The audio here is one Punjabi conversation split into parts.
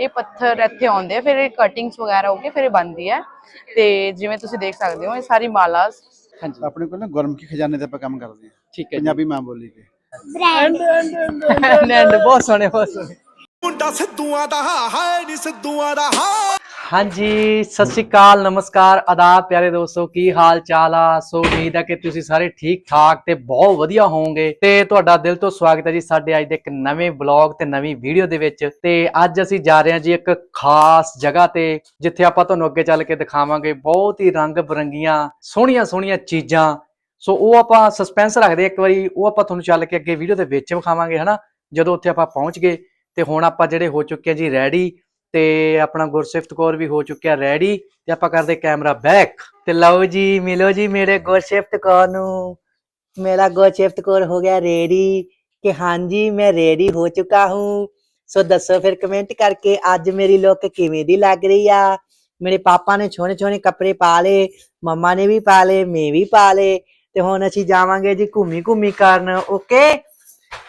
ਇਹ ਪੱਥਰ ਇੱਥੇ ਆਉਂਦੇ ਆ ਫਿਰ ਇਹ ਕਟਿੰਗਸ ਵਗੈਰਾ ਹੋ ਕੇ ਫਿਰ ਇਹ ਬਣਦੀ ਹੈ। ਤੇ ਜਿਵੇਂ ਤੁਸੀਂ ਦੇਖ ਸਕਦੇ ਹੋ ਇਹ ਸਾਰੀ ਮਾਲਾਸ ਹਾਂਜੀ। ਆਪਣੇ ਕੋਲ ਨਾ ਗੁਰਮੁਖੀ ਖਜ਼ਾਨੇ ਤੇ ਆਪਾਂ ਕੰਮ ਕਰਦੇ ਹਾਂ। ਠੀਕ ਹੈ ਪੰਜਾਬੀ ਮਾਂ ਬੋਲੀ ਤੇ ਐਂਡ ਬਹੁਤ ਸੋਹਣੇ ਬਹੁਤ ਸੋਹਣੇ। ਮੁੰਡਾ ਸਿੱਧੂਆਂ ਦਾ ਹਾਏ ਨੀ ਸਿੱਧੂਆਂ ਦਾ ਹਾ। ਹਾਂਜੀ, ਸਤਿ ਸ਼੍ਰੀ ਅਕਾਲ, ਨਮਸਕਾਰ, ਆਦਾਬ, ਪਿਆਰੇ ਦੋਸਤੋ, ਕੀ ਹਾਲ ਚਾਲ ਆ? ਸੋ ਉਮੀਦ ਹੈ ਕਿ ਤੁਸੀਂ ਸਾਰੇ ਠੀਕ ਠਾਕ ਤੇ ਬਹੁਤ ਵਧੀਆ ਹੋਵੋਗੇ। ਤੇ ਤੁਹਾਡਾ ਦਿਲ ਤੋਂ ਸਵਾਗਤ ਹੈ ਜੀ ਸਾਡੇ ਅੱਜ ਦੇ ਇੱਕ ਨਵੇਂ ਬਲੌਗ ਤੇ ਨਵੀਂ ਵੀਡੀਓ ਦੇ ਵਿੱਚ। ਤੇ ਅੱਜ ਅਸੀਂ ਜਾ ਰਹੇ ਹਾਂ ਜੀ ਇੱਕ ਖਾਸ ਜਗ੍ਹਾ ਤੇ, ਜਿੱਥੇ ਆਪਾਂ ਤੁਹਾਨੂੰ ਅੱਗੇ ਚੱਲ ਕੇ ਦਿਖਾਵਾਂਗੇ ਬਹੁਤ ਹੀ ਰੰਗ ਬਰੰਗੀਆਂ ਸੋਹਣੀਆਂ ਸੋਹਣੀਆਂ ਚੀਜ਼ਾਂ। ਸੋ ਉਹ ਆਪਾਂ ਸਸਪੈਂਸ ਰੱਖਦੇ ਹਾਂ ਇੱਕ ਵਾਰੀ, ਉਹ ਆਪਾਂ ਤੁਹਾਨੂੰ ਚੱਲ ਕੇ ਅੱਗੇ ਵੀਡੀਓ ਦੇ ਵਿੱਚ ਵਿਖਾਵਾਂਗੇ, ਹਨਾ? ਜਦੋਂ ਉੱਥੇ ਆਪਾਂ ਪਹੁੰਚ ਗਏ, ਤੇ ਹੁਣ ਆਪਾਂ ਜਿਹੜੇ ਹੋ ਚੁੱਕੇ ਆ ਜੀ ਰੈਡੀ ਤੇ ਆਪਣਾ ਗੁਰਸਿਫਤ ਕੌਰ ਵੀ ਹੋ ਚੁੱਕਿਆ ਰੈਡੀ ਤੇ ਆਪਾਂ ਕਰਦੇ ਕੈਮਰਾ ਬੈਕ ਤੇ ਲਓ ਜੀ, ਮਿਲੋ ਜੀ ਮੇਰੇ ਗੁਰਸਿਫਤ ਕੌਰ ਨੂੰ। ਮੇਰਾ ਗੁਰਸਿਫਤ ਕੌਰ ਹੋ ਗਿਆ ਰੈਡੀ ਕਿ ਹਾਂਜੀ, ਮੈਂ ਰੈਡੀ ਹੋ ਚੁੱਕਾ ਹੂੰ। ਸੋ ਦੱਸੋ ਫਿਰ ਕਮੈਂਟ ਕਰਕੇ ਅੱਜ ਮੇਰੀ ਲੁੱਕ ਕਿਵੇਂ ਦੀ ਲੱਗ ਰਹੀ ਆ? ਮੇਰੇ ਪਾਪਾ ਨੇ ਛੋਣੇ ਛੋਣੇ ਕੱਪੜੇ ਪਾ ਲਏ, ਮੰਮਾ ਨੇ ਵੀ ਪਾ ਲਏ, ਮੈਂ ਵੀ ਪਾ ਲਏ। ਤੇ ਹੁਣ ਅਸੀਂ ਜਾਵਾਂਗੇ ਜੀ ਘੁੰਮੀ ਘੁੰਮੀ ਕਰਨ ਓਕੇ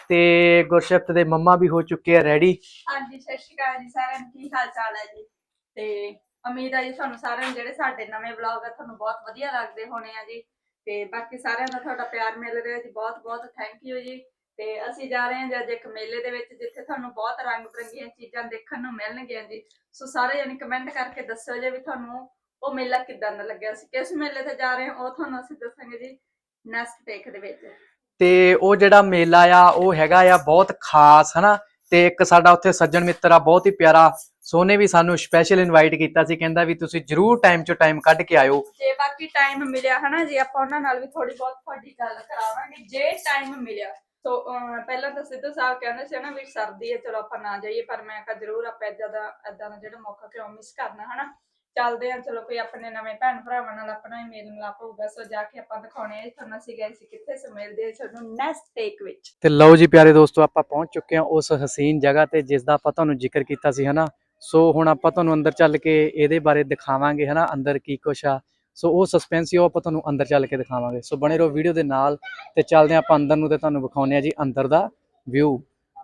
ਤੇ ਗੁਰਸਿਫਤ ਦੇ ਮੰਮਾ ਵੀ ਹੋ ਚੁੱਕੇ ਆ ਰੈਡੀ ਹਾਂਜੀ, ਸਤਿ ਸ਼੍ਰੀ ਅਕਾਲ ਜੀ ਸਾਰਿਆਂ ਨੂੰ। ਕੀ ਹਾਲ ਚਾਲ ਹੈ ਜੀ? ਤੇ ਉਮੀਦ ਹੈ ਜੀ ਤੁਹਾਨੂੰ ਸਾਰਿਆਂ ਨੂੰ ਜਿਹੜੇ ਸਾਡੇ ਨਵੇਂ ਵਲੌਗ ਆ, ਤੁਹਾਨੂੰ ਬਹੁਤ ਵਧੀਆ ਲੱਗਦੇ ਹੋਣੇ ਆ ਜੀ। ਤੇ ਬਾਕੀ ਸਾਰਿਆਂ ਦਾ ਤੁਹਾਡਾ ਪਿਆਰ ਮਿਲ ਰਿਹਾ ਜੀ। ਬਹੁਤ ਬਹੁਤ ਥੈਂਕ ਯੂ ਜੀ। ਤੇ ਅਸੀਂ ਜਾ ਰਹੇ ਹਾਂ ਅੱਜ ਇੱਕ ਮੇਲੇ ਦੇ ਵਿੱਚ, ਜਿੱਥੇ ਤੁਹਾਨੂੰ ਬਹੁਤ ਰੰਗ ਬਰੰਗੀਆਂ ਚੀਜ਼ਾਂ ਦੇਖਣ ਨੂੰ ਮਿਲਣਗੀਆਂ ਜੀ। ਸੋ ਸਾਰੇ ਜਣੇ ਕਮੈਂਟ ਕਰਕੇ ਦੱਸਿਓ ਜੇ ਵੀ ਤੁਹਾਨੂੰ ਉਹ ਮੇਲਾ ਕਿਦਾਂ ਦਾ ਲੱਗਿਆ। ਸੀ ਕਿਸ ਮੇਲੇ ਤੇ ਜਾ ਰਹੇ ਹਾਂ, ਉਹ ਤੁਹਾਨੂੰ ਅਸੀਂ ਦੱਸਾਂਗੇ ਜੀ ਨੈਕਸਟ ਟੇਕ ਦੇ ਵਿੱਚ। ਤੇ ਉਹ ਜਿਹੜਾ ਮੇਲਾ ਆ, ਉਹ ਹੈਗਾ ਆ ਬਹੁਤ ਖਾਸ, ਹਨਾ? ਤੇ ਇੱਕ ਸਾਡਾ ਉੱਥੇ ਸੱਜਣ ਮਿੱਤਰ ਆ, ਬਹੁਤ ਹੀ ਪਿਆਰਾ ਸੋਨੇ ਵੀ ਸਾਨੂੰ ਸਪੈਸ਼ਲ ਇਨਵਾਈਟ ਕੀਤਾ ਸੀ, ਕਹਿੰਦਾ ਵੀ ਤੁਸੀਂ ਜਰੂਰ ਟਾਈਮ ਚੋਂ ਟਾਈਮ ਕੱਢ ਕੇ ਆਇਓ। ਜੇ ਬਾਕੀ ਟਾਈਮ ਮਿਲਿਆ, ਹਨਾ? ਜੀ ਆਪਾਂ ਉਹਨਾਂ ਨਾਲ ਵੀ ਥੋੜੀ ਬਹੁਤ ਤੁਹਾਡੀ ਗੱਲ ਕਰਾਵਾਂਗੇ, ਜੇ ਟਾਈਮ ਮਿਲਿਆ। ਸੋ ਪਹਿਲਾਂ ਤਾਂ ਸਿੱਧੂ ਸਾਹਿਬ ਕਹਿੰਦੇ ਸੀ ਨਾ ਵੀ ਸਰਦੀ ਹੈ, ਚਲੋ ਆਪਾਂ ਨਾ ਜਾਈਏ, ਪਰ ਮੈਂ ਕਿਹਾ ਜ਼ਰੂਰ ਆਪਾਂ ਏਦਾਂ ਦਾ ਏਦਾਂ ਦਾ ਜਿਹੜਾ ਮੌਕਾ ਕਿਉਂ ਮਿਸ ਕਰਨਾ, ਹਨਾ? ਚੱਲਦੇ ਆ, ਚਲੋ ਕੋਈ ਆਪਣੇ ਨਵੇਂ ਭੈਣ ਭਰਾਵਾਂ ਨਾਲ ਆਪਣਾ ਹੀ ਮੇਲ ਮਿਲਾਪ ਹੋਊਗਾ, ਸੋ ਜਾ ਕੇ ਆਪਾਂ ਦਿਖਾਉਣੇ ਆ ਤੁਹਾਨੂੰ ਅਸੀਂ ਗਏ ਸੀ ਕਿੱਥੇ, ਸੋ ਮਿਲਦੇ ਆ ਤੁਹਾਨੂੰ ਨੈਕਸਟ ਟੇਕ ਵਿੱਚ। ਤੇ ਲਓ ਜੀ ਪਿਆਰੇ ਦੋਸਤੋ, ਆਪਾਂ ਪਹੁੰਚ ਚੁੱਕੇ ਹਾਂ ਉਸ ਹਸੀਨ ਜਗ੍ਹਾ ਤੇ ਜਿਸ ਦਾ ਆਪਾਂ ਤੁਹਾਨੂੰ ਜ਼ਿਕਰ ਕੀਤਾ ਸੀ, ਹਨਾ? ਸੋ ਹੁਣ ਆਪਾਂ ਤੁਹਾਨੂੰ ਅੰਦਰ ਚੱਲ ਕੇ ਇਹਦੇ ਬਾਰੇ ਦਿਖਾਵਾਂਗੇ, ਹਨਾ? ਅੰਦਰ ਕੀ ਕੁਛ ਆ। ਸੋ ਉਹ ਸਸਪੈਂਸ ਹੀ ਉਹ ਆਪਾਂ ਤੁਹਾਨੂੰ ਅੰਦਰ ਚੱਲ ਕੇ ਦਿਖਾਵਾਂਗੇ। ਸੋ ਬਣੇ ਰਹੋ ਵੀਡੀਓ ਦੇ ਨਾਲ ਤੇ ਚੱਲਦੇ ਹਾਂ ਆਪਾਂ ਅੰਦਰ ਨੂੰ ਤੇ ਤੁਹਾਨੂੰ ਵਿਖਾਉਂਦੇ ਆ ਜੀ ਅੰਦਰ ਦਾ ਵਿਊ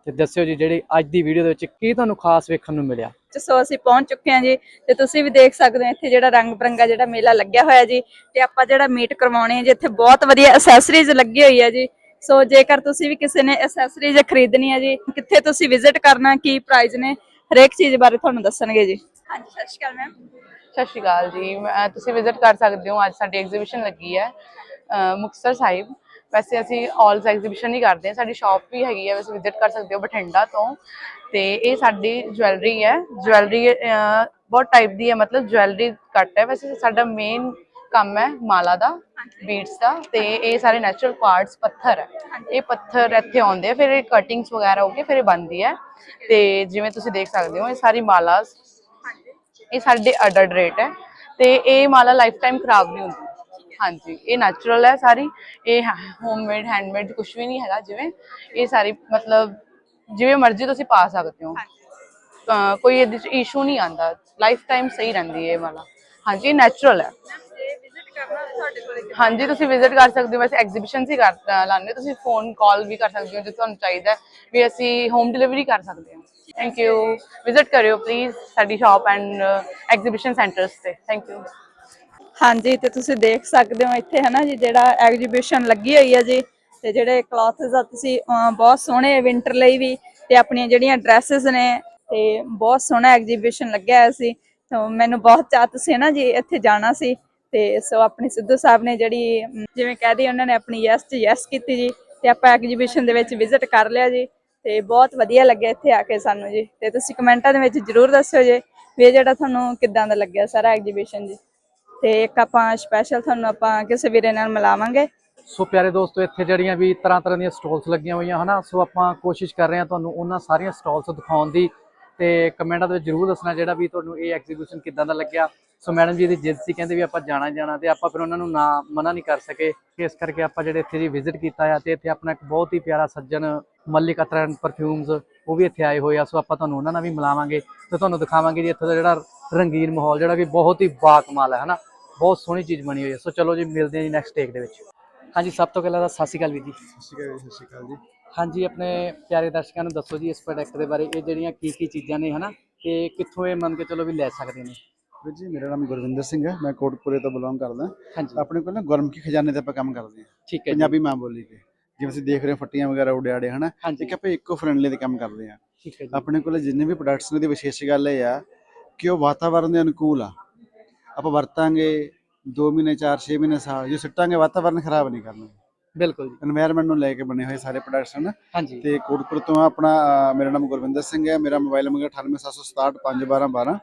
ਤੇ ਦੱਸਿਓ ਜੀ, ਜਿਹੜੀ ਅੱਜ ਦੀ ਵੀਡੀਓ ਦੇ ਵਿੱਚ ਕੀ ਤੁਹਾਨੂੰ ਖਾਸ ਵੇਖਣ ਨੂੰ ਮਿਲਿਆ? ਸੋ ਅਸੀਂ ਪਹੁੰਚ ਚੁੱਕੇ ਹਾਂ ਜੀ ਤੇ ਤੁਸੀਂ ਵੀ ਦੇਖ ਸਕਦੇ ਹੋ ਇੱਥੇ ਜਿਹੜਾ ਰੰਗ ਬਰੰਗਾ ਜਿਹੜਾ ਮੇਲਾ ਲੱਗਿਆ ਹੋਇਆ ਜੀ ਤੇ ਆਪਾਂ ਜਿਹੜਾ ਮੀਟ ਕਰਵਾਉਣੇ ਆ ਜੀ ਇੱਥੇ ਬਹੁਤ ਵਧੀਆ ਐਕਸੈਸਰੀਜ਼ ਲੱਗੀ ਹੋਈ ਹੈ ਜੀ। ਸੋ ਜੇਕਰ ਤੁਸੀਂ ਵੀ ਕਿਸੇ ਨੇ ਐਕਸੈਸਰੀਜ਼ ਖਰੀਦਣੀ ਹੈ ਜੀ ਕਿੱਥੇ ਤੁਸੀਂ ਵਿਜ਼ਿਟ ਕਰਨਾ ਕੀ ਪ੍ਰਾਈਸ ਨੇ ਹਰੇਕ ਚੀਜ਼ ਬਾਰੇ ਤੁਹਾਨੂੰ ਦੱਸਣਗੇ ਜੀ। ਹਾਂਜੀ ਸਤਿ ਸ਼੍ਰੀ ਅਕਾਲ ਮੈਮ ਸਤਿ ਸ਼੍ਰੀ ਅਕਾਲ ਜੀ। ਤੁਸੀਂ ਵਿਜ਼ਿਟ ਕਰ ਸਕਦੇ ਹੋ ਅੱਜ ਸਾਡੀ ਐਗਜ਼ੀਬਿਸ਼ਨ ਲੱਗੀ ਹੈ ਅਹ ਮੁਕਤਸਰ ਸਾਹਿਬ। ਵੈਸੇ ਅਸੀਂ ਆਲਸ ਐਗਜ਼ੀਬਿਸ਼ਨ ਹੀ ਕਰਦੇ ਹਾਂ। ਸਾਡੀ ਸ਼ਾਪ ਵੀ ਹੈਗੀ ਹੈ ਵੈਸੇ ਵਿਜ਼ਿਟ ਕਰ ਸਕਦੇ ਹੋ ਬਠਿੰਡਾ ਤੋਂ। ਤੇ ਇਹ ਸਾਡੀ ਜਵੈਲਰੀ ਹੈ। ਜਵੈਲਰੀ ਬਹੁਤ ਟਾਈਪ ਦੀ ਹੈ, ਮਤਲਬ ਜਵੈਲਰੀ ਕੱਟ ਹੈ। ਵੈਸੇ ਸਾਡਾ ਮੇਨ ਕੰਮ ਹੈ ਮਾਲਾ ਦਾ ਬੀਟਸ ਦਾ। ਤੇ ਇਹ ਸਾਰੇ ਨੈਚੁਰਲ ਪਾਰਟਸ ਪੱਥਰ ਹੈ। ਇਹ ਪੱਥਰ ਇੱਥੇ ਆਉਂਦੇ ਆ, ਫਿਰ ਇਹ ਕਟਿੰਗਸ ਵਗੈਰਾ ਹੋ ਕੇ ਫਿਰ ਇਹ ਬਣਦੀ ਹੈ। ਤੇ ਜਿਵੇਂ ਤੁਸੀਂ ਦੇਖ ਸਕਦੇ ਹੋ, ਇਹ ਸਾਰੀ ਮਾਲਾਸ, ਇਹ ਸਾਡੇ ਅਡਲਟ ਰੇਟ ਹੈ। ਤੇ ਇਹ ਮਾਲਾ ਲਾਈਫ ਟਾਈਮ ਖਰਾਬ ਨਹੀਂ ਹੁੰਦੀ। ਹਾਂਜੀ ਇਹ ਨੈਚੁਰਲ ਹੈ ਸਾਰੀ। ਇਹ ਹੋਮਮੇਡ ਹੈਂਡਮੇਡ ਕੁਝ ਵੀ ਨਹੀਂ ਹੈਗਾ ਜਿਵੇਂ ਇਹ ਸਾਰੀ ਮਤਲਬ ਜਿਵੇਂ ਮਰਜ਼ੀ ਤੁਸੀਂ ਪਾ ਸਕਦੇ ਹੋ। ਕੋਈ ਇਹਦੇ ਚ ਇਸ਼ੂ ਨਹੀਂ ਆਂਦਾ। ਲਾਈਫ ਟਾਈਮ ਸਹੀ ਰਹਿੰਦੀ ਹੈ ਇਹ ਮਾਲਾ ਹਾਂਜੀ ਨੈਚੁਰਲ ਹੈ। ਹਾਂਜੀ ਤੁਸੀਂ ਵਿਜ਼ਿਟ ਕਰ ਸਕਦੇ ਹੋ। ਵੈਸੇ ਐਗਜ਼ੀਬਿਸ਼ਨਸ ਹੀ ਕਰ ਹੋ। ਤੁਸੀਂ ਫੋਨ ਕਾਲ ਵੀ ਕਰ ਸਕਦੇ ਹੋ ਜੇ ਤੁਹਾਨੂੰ ਚਾਹੀਦਾ ਵੀ ਅਸੀਂ ਹੋਮ ਡਿਲੀਵਰੀ ਕਰ ਸਕਦੇ ਹਾਂ। ਥੈਂਕ ਯੂ ਵਿਜ਼ਿਟ ਕਰਿਓ ਪਲੀਜ਼ ਸਾਡੀ ਸ਼ਾਪ ਐਂਡ ਐਗਜ਼ੀਬਿਸ਼ਨ ਸੈਂਟਰਸ ਤੇ। ਥੈਂਕ ਯੂ ਹਾਂਜੀ ਤੇ ਤੁਸੀਂ ਦੇਖ ਸਕਦੇ ਹੋ ਇੱਥੇ ਹੈ ਨਾ ਜੀ ਜਿਹੜਾ ਐਗਜੀਬਿਸ਼ਨ ਲੱਗੀ ਹੋਈ ਹੈ ਜੀ ਤੇ ਜਿਹੜੇ ਕਲੌਥਸ ਆ ਤੁਸੀਂ ਬਹੁਤ ਸੋਹਣੇ ਵਿੰਟਰ ਲਈ ਵੀ ਤੇ ਆਪਣੀਆਂ ਜਿਹੜੀਆਂ ਡਰੈਸਸ ਨੇ ਤੇ ਬਹੁਤ ਸੋਹਣਾ ਐਗਜੀਬਿਸ਼ਨ ਲੱਗਿਆ ਹੋਇਆ ਸੀ। ਤਾਂ ਮੈਨੂੰ ਬਹੁਤ ਚਾਹਤ ਸੀ ਨਾ ਜੀ ਇੱਥੇ ਜਾਣਾ ਸੀ ਤੇ ਸੋ ਆਪਣੇ ਸਿੱਧੂ ਸਾਹਿਬ ਨੇ ਜਿਹੜੀ ਅਮ, ਜਿਵੇਂ ਕਹਦੀ ਉਹਨਾਂ ਨੇ ਆਪਣੀ ਯੈਸ ਚ ਯੈਸ ਕੀਤੀ ਜੀ ਤੇ ਆਪਾਂ ਐਗਜੀਬਿਸ਼ਨ ਦੇ ਵਿੱਚ ਵਿਜ਼ਿਟ ਕਰ ਲਿਆ ਜੀ ਤੇ ਬਹੁਤ ਵਧੀਆ ਲੱਗਿਆ ਇੱਥੇ ਆ ਕੇ ਸਾਨੂੰ ਜੀ। ਤੇ ਤੁਸੀਂ ਕਮੈਂਟਾਂ ਦੇ ਵਿੱਚ ਜਰੂਰ ਦੱਸਿਓ ਜੀ ਵੀ ਇਹ ਜਿਹੜਾ ਤੁਹਾਨੂੰ ਕਿੱਦਾਂ ਦਾ ਲੱਗਿਆ ਸਾਰਾ ਐਗਜੀਬਿਸ਼ਨ ਜੀ। ਤੇ ਇੱਕ ਆਪਾਂ ਸਪੈਸ਼ਲ ਤੁਹਾਨੂੰ ਆਪਾਂ ਕਿਸੇ ਵੀਰੇ ਨਾਲ ਮਿਲਾਵਾਂਗੇ। ਸੋ ਪਿਆਰੇ ਦੋਸਤੋ, ਇੱਥੇ ਜਿਹੜੀਆਂ ਵੀ ਤਰ੍ਹਾਂ ਤਰ੍ਹਾਂ ਦੀਆਂ ਸਟਾਲਸ ਲੱਗੀਆਂ ਹੋਈਆਂ, ਹਨਾ? ਸੋ ਆਪਾਂ ਕੋਸ਼ਿਸ਼ ਕਰ ਰਹੇ ਹਾਂ ਤੁਹਾਨੂੰ ਉਹਨਾਂ ਸਾਰੀਆਂ ਸਟਾਲਸ ਦਿਖਾਉਣ ਦੀ ਤੇ ਕਮੈਂਟਾਂ ਦੇ ਵਿੱਚ ਜਰੂਰ ਦੱਸਣਾ ਜਿਹੜਾ ਵੀ ਤੁਹਾਨੂੰ ਇਹ ਐਗਜ਼ੀਬਿਸ਼ਨ ਕਿੱਦਾਂ ਦਾ ਲੱਗਿਆ। ਸੋ ਮੈਡਮ ਜੀ ਦੀ ਜਿੱਦ ਸੀ, ਕਹਿੰਦੇ ਵੀ ਆਪਾਂ ਜਾਣਾ ਹੀ ਜਾਣਾ ਤੇ ਆਪਾਂ ਫਿਰ ਉਹਨਾਂ ਨੂੰ ਨਾ ਮਨਾ ਨਹੀਂ ਕਰ ਸਕੇ। ਇਸ ਕਰਕੇ ਆਪਾਂ ਜਿਹੜੇ ਇੱਥੇ ਜੀ ਵਿਜ਼ਿਟ ਕੀਤਾ ਆ ਤੇ ਇੱਥੇ ਆਪਣਾ ਇੱਕ ਬਹੁਤ ਹੀ ਪਿਆਰਾ ਸੱਜਣ ਮਲਿਕ ਅਤਰਨ ਪਰਫਿਊਮਸ ਉਹ ਵੀ ਇੱਥੇ ਆਏ ਹੋਏ ਆ। ਸੋ ਆਪਾਂ ਤੁਹਾਨੂੰ ਉਹਨਾਂ ਨਾਲ ਵੀ ਮਿਲਾਵਾਂਗੇ ਤੇ ਤੁਹਾਨੂੰ ਦਿਖਾਵਾਂਗੇ ਜੀ ਇੱਥੇ ਦਾ ਜਿਹੜਾ ਰੰਗੀਨ ਮਾਹੌਲ ਜਿਹੜਾ ਕਿ ਬਹੁਤ ਹੀ ਬਾਕਮਾਲ ਹੈ ਹਨਾ? ਬਹੁਤ ਸੋਹਣੀ ਚੀਜ਼ ਬਣੀ ਹੋਈ ਹੈ। ਸੋ ਚਲੋ ਜੀ ਮਿਲਦੇ ਹਾਂ ਜੀ ਨੈਕਸਟ ਟੇਕ ਦੇ ਵਿੱਚ। ਹਾਂਜੀ ਸਭ ਤੋਂ ਪਹਿਲਾਂ ਤਾਂ ਸਤਿ ਸ਼੍ਰੀ ਅਕਾਲ ਵੀਰ ਜੀ। ਸਤਿ ਸ਼੍ਰੀ ਅਕਾਲ ਜੀ, ਸਤਿ ਸ਼੍ਰੀ ਅਕਾਲ ਜੀ। ਹਾਂਜੀ ਆਪਣੇ ਪਿਆਰੇ ਦਰਸ਼ਕਾਂ ਨੂੰ ਦੱਸੋ ਜੀ ਇਸ ਪ੍ਰੋਡਕਟ ਦੇ ਬਾਰੇ ਇਹ ਜਿਹੜੀਆਂ ਕੀ ਕੀ ਚੀਜ਼ਾਂ ਨੇ ਹਨਾ? ਤੇ ਕਿੱਥੋਂ ਇਹ ਮੰਨ ਕੇ ਚਲੋ ਵੀ ਲੈ ਸਕਦੇ ਨੇ? ਵੀਰ ਜੀ ਮੇਰਾ ਨਾਮ ਗੁਰਵਿੰਦਰ ਸਿੰਘ ਹੈ। ਮੈਂ ਕੋਟਪੁਰੇ ਤੋਂ ਬਿਲੋਂਗ ਕਰਦਾ। ਹਾਂਜੀ। ਆਪਣੇ ਕੋਲ ਨਾ ਗੁਰਮੁਖੀ ਖਜ਼ਾਨੇ ਤੇ ਆਪਾਂ ਕੰਮ ਕਰਦੇ ਹਾਂ। ਠੀਕ ਹੈ ਪੰਜਾਬੀ ਮਾਂ ਬੋਲੀ ਤੇ। ਜਿਵੇਂ ਤੁਸੀਂ ਦੇਖ ਰਹੇ ਹੋ ਫੱਟੀਆਂ ਵਗੈਰਾ ਉਡਿਆੜੇ ਹਨਾ? ਇੱਕ ਆਪਾਂ ਇਕੋ ਫ੍ਰੈਂਡਲੀ ਦੇ ਕੰਮ ਕਰਦੇ ਹਾਂ। ਠੀਕ ਹੈ ਆਪਣੇ ਕੋਲ ਜਿੰਨੇ ਵੀ ਪ੍ਰੋਡਕਟਸ ਨੇ ਦੀ ਵਿਸ਼ੇਸ਼ ਗੱਲ ਇਹ ਆ ਕਿ ਵਾਤਾਵਰਣ ਦੇ ਅਨੁਕੂਲ ਆ ਆਪਾਂ ਵਰਤਾਂਗੇ 2 ਮਹੀਨੇ 4 6 ਮਹੀਨੇ ਸਾਲ ਜੇ ਸਿੱਟਾਂਗੇ ਵਾਤਾਵਰਣ ਖਰਾਬ ਨਹੀਂ ਕਰਨਾ ਬਿਲਕੁਲ ਜੀ এনवायरमेंट ਨੂੰ ਲੈ ਕੇ ਬਣੇ ਹੋਏ ਸਾਰੇ ਪ੍ਰੋਡਕਟਸ ਹਨ ਤੇ ਕੋਟਪੁਰ ਤੋਂ ਆਪਣਾ ਮੇਰਾ ਨਾਮ ਗੁਰਵਿੰਦਰ ਸਿੰਘ ਹੈ ਮੇਰਾ ਮੋਬਾਈਲ ਨੰਬਰ 9876651212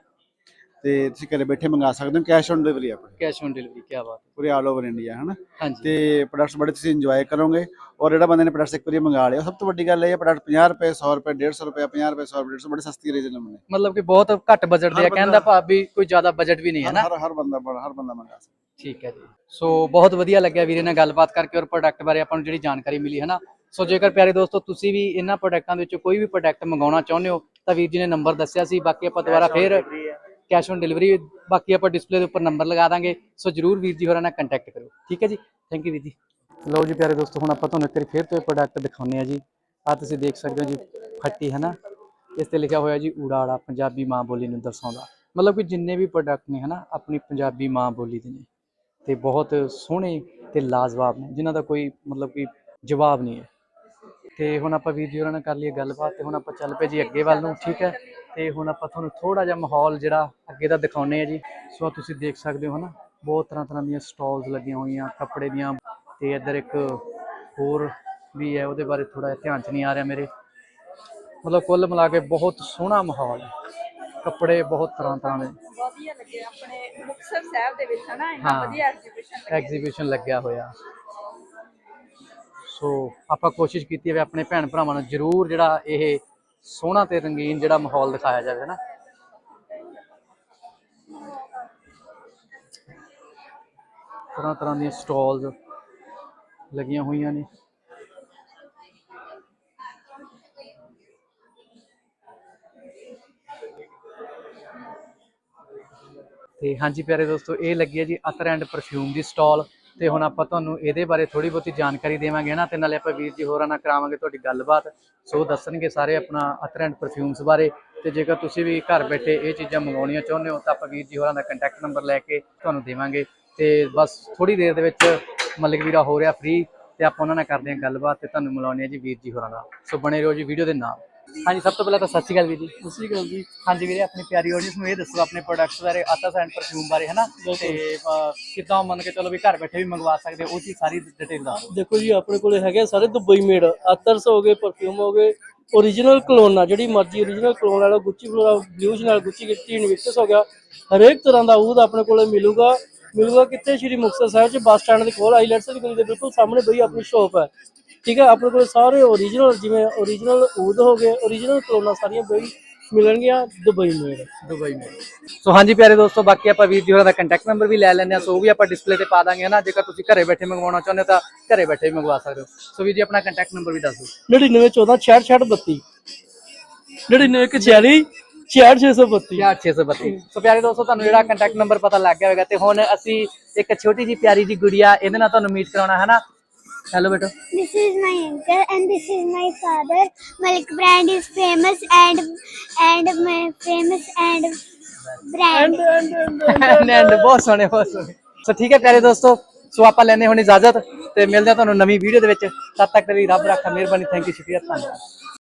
ਤੇ ਤੁਸੀਂ ਘਰੇ ਬੈਠੇ ਮੰਗਾ ਸਕਦੇ ਹੋ ਕੈਸ਼ ਔਨ ਡਿਲੀਵਰੀ ਆਪਣੇ। ਕੈਸ਼ ਔਨ ਡਿਲੀਵਰੀ ਕੀ ਬਾਤ ਹੈ। ਪੂਰੇ ਆਲ ਓਵਰ ਇੰਡੀਆ ਹਨਾ? ਹਾਂਜੀ। ਤੇ ਪ੍ਰੋਡਕਟਸ ਬੜੇ ਤੁਸੀਂ ਇੰਜੋਏ ਕਰੋਗੇ ਔਰ ਜਿਹੜਾ ਬੰਦੇ ਨੇ ਪ੍ਰੋਡਕਟਸ ਇੱਕ ਵਾਰੀ ਮੰਗਾ ਲਿਆ ਸਭ ਤੋਂ ਵੱਡੀ ਗੱਲ ਇਹ ਹੈ ਪ੍ਰੋਡਕਟ 50 ਰੁਪਏ 100 ਰੁਪਏ 150 ਰੁਪਏ 50 ਰੁਪਏ 100 ਰੁਪਏ 150 ਬੜੇ ਸਸਤੀ ਰੀਜਨਲ ਨੇ। ਮਤਲਬ ਕਿ ਬਹੁਤ ਘੱਟ ਬਜਟ ਦੇ ਆ ਕਹਿੰਦਾ ਭਾਵ ਵੀ ਕੋਈ ਜ਼ਿਆਦਾ ਬਜਟ ਵੀ ਨਹੀਂ ਹੈ ਨਾ। ਹਰ ਹਰ ਬੰਦਾ ਹਰ ਬੰਦਾ ਮੰਗਾ ਸਕਦਾ। ਠੀਕ ਹੈ ਜੀ। ਸੋ ਬਹੁਤ ਵਧੀਆ ਲੱਗਿਆ ਵੀਰੇ ਨਾਲ ਗੱਲਬਾਤ ਕਰਕੇ ਔਰ ਪ੍ਰੋਡਕਟ ਬਾਰੇ ਆਪਾਂ ਨੂੰ ਜਿਹੜੀ ਜਾਣਕਾਰੀ ਮਿਲੀ ਹੈ ਨਾ ਸੋ ਜੇਕਰ ਪਿਆਰੇ ਦੋਸਤੋ ਤੁਸੀਂ ਵੀ ਇਹਨਾਂ ਪ੍ਰੋਡਕਟਾਂ ਦੇ ਵਿੱਚੋਂ ਕੋਈ ਵੀ ਪ੍ਰੋਡਕਟ ਮੰਗਾਉਣਾ ਚਾਹੁੰਦੇ ਹੋ ਤਾਂ ਵੀਰ ਜੀ ਨੇ ਨੰਬਰ ਦੱਸਿਆ ਸੀ ਬਾਕੀ ਆਪਾਂ ਦੁਬਾਰਾ ਫੇਰ ਕੈਸ਼ ਔਨ ਡਿਲੀਵਰੀ, ਬਾਕੀ ਆਪਾਂ ਡਿਸਪਲੇ ਦੇ ਉੱਪਰ ਨੰਬਰ ਲਗਾ ਦਾਂਗੇ। ਸੋ ਜਰੂਰ ਵੀਰ ਜੀ ਹੋਰਾਂ ਨਾਲ ਕੰਟੈਕਟ ਕਰੋ ਠੀਕ ਹੈ ਜੀ? ਥੈਂਕ ਯੂ ਵੀਰ ਜੀ। ਲਓ ਜੀ ਪਿਆਰੇ ਦੋਸਤੋ, ਹੁਣ ਆਪਾਂ ਤੁਹਾਨੂੰ ਇੱਕ ਵਾਰੀ ਫੇਰ ਤੋਂ ਇਹ ਪ੍ਰੋਡਕਟ ਦਿਖਾਉਂਦੇ ਆ ਜੀ। ਆ ਤੁਸੀਂ ਦੇਖ ਸਕਦੇ ਹੋ ਜੀ, ਫੱਟੀ ਹੈ ਨਾ ਇਸ ਤੇ ਲਿਖਿਆ ਹੋਇਆ ਜੀ ਊੜਾੜਾ ਪੰਜਾਬੀ ਮਾਂ ਬੋਲੀ ਨੂੰ ਦਰਸਾਉਂਦਾ। ਮਤਲਬ ਕਿ ਜਿੰਨੇ ਵੀ ਪ੍ਰੋਡਕਟ ਨੇ, ਹਨਾ, ਆਪਣੀ ਪੰਜਾਬੀ ਮਾਂ ਬੋਲੀ ਦੇ ਨੇ। ਤੇ ਬਹੁਤ ਸੋਹਣੇ ਤੇ ਲਾਜਵਾਬ ਨੇ, ਜਿਨ੍ਹਾਂ ਦਾ ਕੋਈ ਮਤਲਬ ਕਿ ਜਵਾਬ ਨਹੀਂ ਹੈ। ਤੇ ਹੁਣ ਆਪਾਂ ਵੀਰ ਜੀ ਹੋਰਾਂ ਨਾਲ ਕਰ ਲਈਏ ਗੱਲਬਾਤ, ਤੇ ਹੁਣ ਆਪਾਂ ਚੱਲ ਪਏ ਜੀ ਅੱਗੇ ਵੱਲ ਨੂੰ, ਠੀਕ ਹੈ? ਤੇ ਹੁਣ ਆਪਾਂ ਤੁਹਾਨੂੰ ਥੋੜਾ ਜਿਹਾ ਮਾਹੌਲ ਜਿਹੜਾ ਅੱਗੇ ਦਾ ਦਿਖਾਉਨੇ ਆ ਜੀ। ਸੋ ਤੁਸੀਂ ਦੇਖ ਸਕਦੇ ਹੋ ਹਨਾ ਬਹੁਤ ਤਰ੍ਹਾਂ ਤਰ੍ਹਾਂ ਦੀਆਂ ਸਟਾਲਸ ਲੱਗੀਆਂ ਹੋਈਆਂ ਕੱਪੜੇ ਦੀਆਂ ਤੇ ਇੱਧਰ ਇੱਕ ਹੋਰ ਵੀ ਹੈ ਉਹਦੇ ਬਾਰੇ ਥੋੜਾ ਧਿਆਨ ਚ ਨਹੀਂ ਆ ਰਿਹਾ ਮੇਰੇ। ਮਤਲਬ ਕੁੱਲ ਮਿਲਾ ਕੇ ਬਹੁਤ ਸੋਹਣਾ ਮਾਹੌਲ ਹੈ। ਕੱਪੜੇ ਬਹੁਤ ਤਰ੍ਹਾਂ ਤਰ੍ਹਾਂ ਦੇ। ਵਧੀਆ ਲੱਗੇ ਆਪਣੇ ਮੁਕਤਸਰ ਸਾਹਿਬ ਦੇ ਵਿੱਚ ਹਨਾ ਇੰਨਾ ਹਾਂ। ਵਧੀਆ ਐਗਜ਼ੀਬਿਸ਼ਨ ਐਗਜ਼ੀਬਿਸ਼ਨ ਲੱਗਿਆ ਹੋਇਆ। ਸੋ ਆਪਾਂ ਕੋਸ਼ਿਸ਼ ਕੀਤੀ ਹੈ ਵੀ ਆਪਣੇ ਭੈਣ ਭਰਾਵਾਂ ਨੂੰ ਜ਼ਰੂਰ ਜਿਹੜਾ ਇਹ ਸੋਹਣਾ ਤੇ ਰੰਗੀਨ ਜਿਹੜਾ ਮਾਹੌਲ ਦਿਖਾਇਆ ਜਾਵੇ ਨਾ ਤਰ੍ਹਾਂ ਤਰ੍ਹਾਂ ਦੀਆਂ ਸਟਾਲਸ ਲੱਗੀਆਂ ਹੋਈਆਂ ਨੇ। ਤੇ ਹਾਂਜੀ ਪਿਆਰੇ ਦੋਸਤੋ, ਇਹ ਲੱਗੀ ਹੈ ਜੀ ਅਤਰ ਐਂਡ ਪਰਫਿਊਮ ਦੀ ਸਟਾਲ। ਤੇ ਹੁਣ ਆਪਾਂ ਤੁਹਾਨੂੰ ਇਹਦੇ ਬਾਰੇ ਥੋੜੀ ਬਹੁਤੀ ਜਾਣਕਾਰੀ ਦੇਵਾਂਗੇ ਨਾ ਤੇ ਨਾਲੇ ਆਪਾਂ ਵੀਰ ਜੀ ਹੋਰਾਂ ਨਾਲ ਕਰਾਵਾਂਗੇ ਤੁਹਾਡੀ ਗੱਲਬਾਤ। ਸੋ ਦੱਸਣਗੇ ਸਾਰੇ ਆਪਣਾ ਅਤਰ ਐਂਡ ਪਰਫਿਊਮਸ ਬਾਰੇ। ਤੇ ਜੇਕਰ ਤੁਸੀਂ ਵੀ ਘਰ ਬੈਠੇ ਇਹ ਚੀਜ਼ਾਂ ਮੰਗਵਾਉਣੀਆਂ ਚਾਹੁੰਦੇ ਹੋ, ਤਾਂ ਆਪਾਂ ਵੀਰ ਜੀ ਹੋਰਾਂ ਦਾ ਕੰਟੈਕਟ ਨੰਬਰ ਲੈ ਕੇ ਤੁਹਾਨੂੰ ਦੇਵਾਂਗੇ। ਤੇ ਬਸ ਥੋੜੀ ਦੇਰ ਦੇ ਵਿੱਚ ਮਲਿਕ ਵੀਰਾ ਹੋ ਰਿਹਾ ਫ੍ਰੀ ਤੇ ਆਪਾਂ ਉਹਨਾਂ ਨਾਲ ਕਰਦੇ ਹਾਂ ਗੱਲਬਾਤ ਤੇ ਤੁਹਾਨੂੰ ਮਿਲਾਉਂਦੇ ਹਾਂ ਜੀ ਵੀਰ ਜੀ ਹੋਰਾਂ ਨਾਲ। ਸੋ ਬਣੇ ਰਹੋ ਜੀ ਵੀਡੀਓ ਦੇ ਨਾਲ। ਹਾਂਜੀ ਸਭ ਤੋਂ ਪਹਿਲਾਂ ਤਾਂ ਸਤਿ ਸ਼੍ਰੀ ਅਕਾਲ ਵੀਰ ਜੀ। ਸਤਿ ਸ਼੍ਰੀ ਅਕਾਲ ਜੀ। ਹਾਂਜੀ ਵੀਰੇ ਆਪਣੀ ਪਿਆਰੀ ਆਡੀਅנס ਨੂੰ ਇਹ ਦੱਸੋ ਆਪਣੇ ਪ੍ਰੋਡਕਟਸ ਬਾਰੇ ਆਟਾ ਐਂਡ ਪਰਫਿਊਮ ਬਾਰੇ ਹਨਾ? ਤੇ ਕਿੱਦਾਂ ਮੰਨ ਕੇ ਚਲੋ ਵੀ ਘਰ ਬੈਠੇ ਵੀ ਮੰਗਵਾ ਸਕਦੇ ਉਹ ਚੀਜ਼ ਸਾਰੀ ਡਿਟੇਲ ਦੱਸੋ ਦੇਖੋ ਜੀ ਆਪਣੇ ਕੋਲੇ ਹੈਗੇ ਸਾਰੇ ਦੁਬਈ ਮੇਡ ਅਤਰਸ ਹੋ ਗਏ ਪਰਫਿਊਮ ਹੋ ਗਏ origignal ਕਲੋਨ ਆ ਜਿਹੜੀ ਮਰਜ਼ੀ origignal ਕਲੋਨ ਵਾਲਾ ਗੁੱਚੀ ਫਲੋਰਾ ਬਲੂਜ ਨਾਲ ਗੁੱਚੀ ਕਿੱਟੀ ਇਨਵਿਕਟਸ ਹੋ ਗਿਆ। ਹਰੇਕ ਤਰ੍ਹਾਂ ਦਾ ਊਦ ਆਪਣੇ ਕੋਲੇ ਮਿਲੂਗਾ। ਮਿਲੂਗਾ ਕਿੱਥੇ? ਸ਼੍ਰੀ ਮੁਕਤਸਰ ਸਾਹਿਬ ਚ ਬੱਸ ਸਟੈਂਡ ਦੇ ਕੋਲ ਆਈਲੈਟਸ ਦੀ ਗਲੀ ਦੇ ਬਿਲਕੁਲ ਸਾਹਮਣੇ ਬਈ ਆਪਣੀ ਸ਼ਾਪ ਹੈ। ਠੀਕ ਹੈ ਆਪਣੇ ਕੋਲੇ ਸਾਰੇ origignal ਜਿਵੇਂ origignal ਊਦ ਹੋ ਗਏ origignal ਕਲੋਨਾਂ ਸਾਰੀਆਂ ਬਈ ਮਿਲਣਗੀਆਂ ਦੁਬਈ ਮੇਡ ਦੁਬਈ ਮੇਂ ਸੋ ਹਾਂਜੀ ਪਿਆਰੇ ਦੋਸਤੋ ਬਾਕੀ ਆਪਾਂ ਵੀਰ ਜੀ ਹੋਰਾਂ ਦਾ ਕੰਟੈਕਟ ਨੰਬਰ ਵੀ ਲੈ ਲੈਂਦੇ ਆ ਸੋ ਉਹ ਵੀ ਆਪਾਂ ਡਿਸਪਲੇ ਤੇ ਪਾ ਦਾਂਗੇ ਹਨਾ? ਜੇਕਰ ਤੁਸੀਂ ਘਰੇ ਬੈਠੇ ਮੰਗਵਾਉਣਾ ਚਾਹੁੰਦੇ ਹੋ ਤਾਂ ਘਰੇ ਬੈਠੇ ਵੀ ਮੰਗਵਾ ਸਕਦੇ ਹੋ। ਸੋ ਵੀਰ ਜੀ ਆਪਣਾ ਕੰਟੈਕਟ ਨੰਬਰ ਵੀ ਦੱਸ ਦਿਓ। 99 14 66 32 99 46 6632 6632 ਸੋ ਪਿਆਰੇ ਦੋਸਤੋ ਤੁਹਾਨੂੰ ਜਿਹੜਾ ਕੰਟੈਕਟ ਨੰਬਰ ਪਤਾ ਲੱਗ ਗਿਆ ਹੋਵੇਗਾ ਤੇ ਹੁਣ ਅਸੀਂ ਇੱਕ ਛੋਟੀ ਜੀ ਪਿਆਰੀ ਜੀ ਗੁੜੀਆ ਇਹਦੇ ਨਾਲ ਤੁਹਾਨੂੰ ਮੀਟ ਕਰਾਉਣਾ ਹੈ ਨਾ ਹੈਲੋ ਬੇਟੋ This is my uncle and this is my father. Malik brand is famous and and my famous and brand. And and ਬਹੁਤ ਸੋਹਣੇ ਬਹੁਤ ਸੋਹਣੇ ਸੋ ਠੀਕ ਹੈ ਪਿਆਰੇ ਦੋਸਤੋ ਸੋ ਆਪਾਂ ਲੈਣੇ ਹੁਣ ਇਜਾਜ਼ਤ ਤੇ ਮਿਲਦੇ ਹਾਂ ਤੁਹਾਨੂੰ ਨਵੀਂ ਵੀਡੀਓ ਦੇ ਵਿੱਚ ਤਦ ਤੱਕ ਲਈ ਰੱਬ ਰੱਖਾ ਮਿਹਰਬਾਨੀ ਥੈਂਕ ਯੂ ਸ਼ੁਕਰੀਆ ਧੰਨਵਾਦ